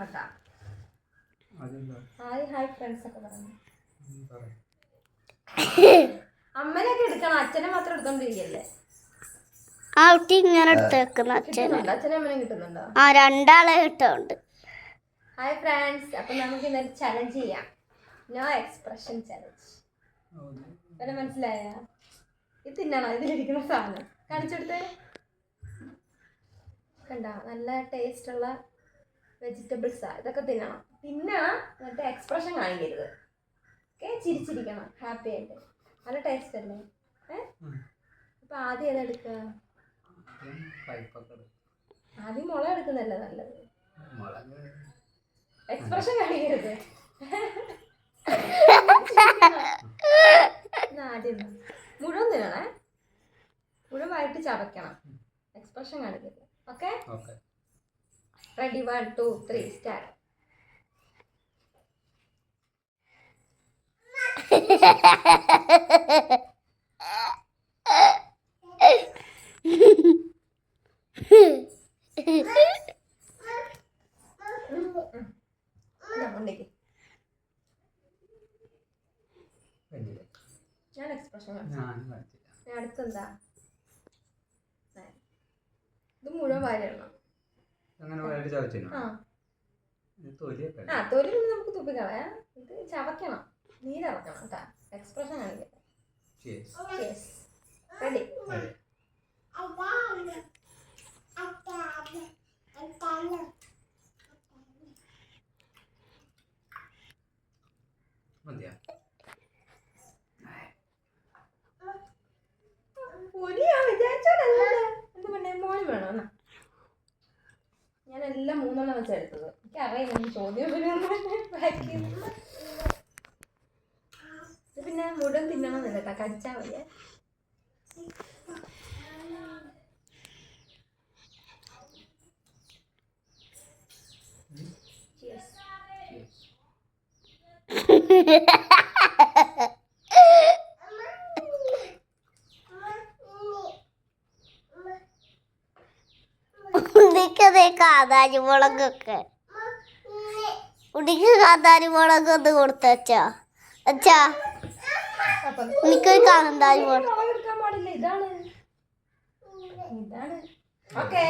കേട്ടാ. Hi hi friends ഒക്കെ പറഞ്ഞു പറ. എടുക്കണം. അച്ഛനെ മാത്രം എടുത്തോണ്ടിരിക്കല്ലേ? ആ. കുട്ടി ഇങ്ങനെ എടുത്തേക്കുന്ന അച്ഛൻ അച്ഛനെ അമ്മനെ കിട്ടുന്നുണ്ടോ? ആ രണ്ടാളെ കിട്ടുന്നുണ്ട്. ഹായ് ഫ്രണ്ട്സ് അപ്പൊ നമുക്ക് ഇന്നൊരു ചലഞ്ച് ചെയ്യാം. No expression challenge. വല്ല മനസ്സിലായ? ഇത് തിന്നണോ? ഇതിലിരിക്കുന്ന സാധനം. കാണിച്ചെടുത്തേ. കണ്ട? നല്ല ടേസ്റ്റ് ഉള്ള വെജിറ്റബിൾസാ ഇതൊക്കെ തിന്നണം. പിന്നെ എന്നിട്ട് എക്സ്പ്രഷൻ കാണിക്കരുത്. ഓക്കെ ചിരിച്ചിരിക്കണം. ഹാപ്പി ആയിട്ട്. നല്ല ടേസ്റ്റ് അല്ലേ? ഏഹ്. അപ്പൊ ആദ്യം ഏതെടുക്കുക. ആദ്യം മുള എടുക്കുന്നല്ലേ നല്ലത്? എക്സ്പ്രഷൻ കാണിക്കരുത്. ആദ്യം. മുഴുവൻ തിന്നണേ മുഴുവനായിട്ട് ചവയ്ക്കണം. എക്സ്പ്രഷൻ കാണിക്കരുത്. Okay okay ready one two three start ഞാൻ എക്സ്പ്രഷൻ അടുത്തെന്താ? ഇത് മുഴുവൻ വാരിടണം അങ്ങനെ വേണ്ടി ചവച്ചിനോ ആ. ഇത് തൊലിയൊക്കെ ആ തൊലി പിന്നെ നമുക്ക് തുപ്പിക്കളയാം. ഇത് ചവയ്ക്കണം. നീരിറക്കണം കേട്ടാ. എക്സ്പ്രഷൻ കാണിക്കട്ടെ റെഡി. മതിയാ? ഞാൻ എല്ലാം മൂന്നെണ്ണം വെച്ചാ എടുത്തത് എനിക്ക് അറിയാം എനിക്ക് ചോദ്യം. ഇത് പിന്നെ മുഴുവൻ തിന്നണമെന്നില്ല കേട്ടോ കടിച്ചാൽ മതിയേ Cheers. Cheers. ഉടിക്കതേ കാതാരി മുളകൊക്കെ. ഉടിക്ക് കാന്താരി മുളക് ഒന്ന് കൊടുത്തച്ചാ അച്ഛാ എനിക്കൊരു കാന്താരി മുളക്. ഇതാണ്. ഓക്കെ.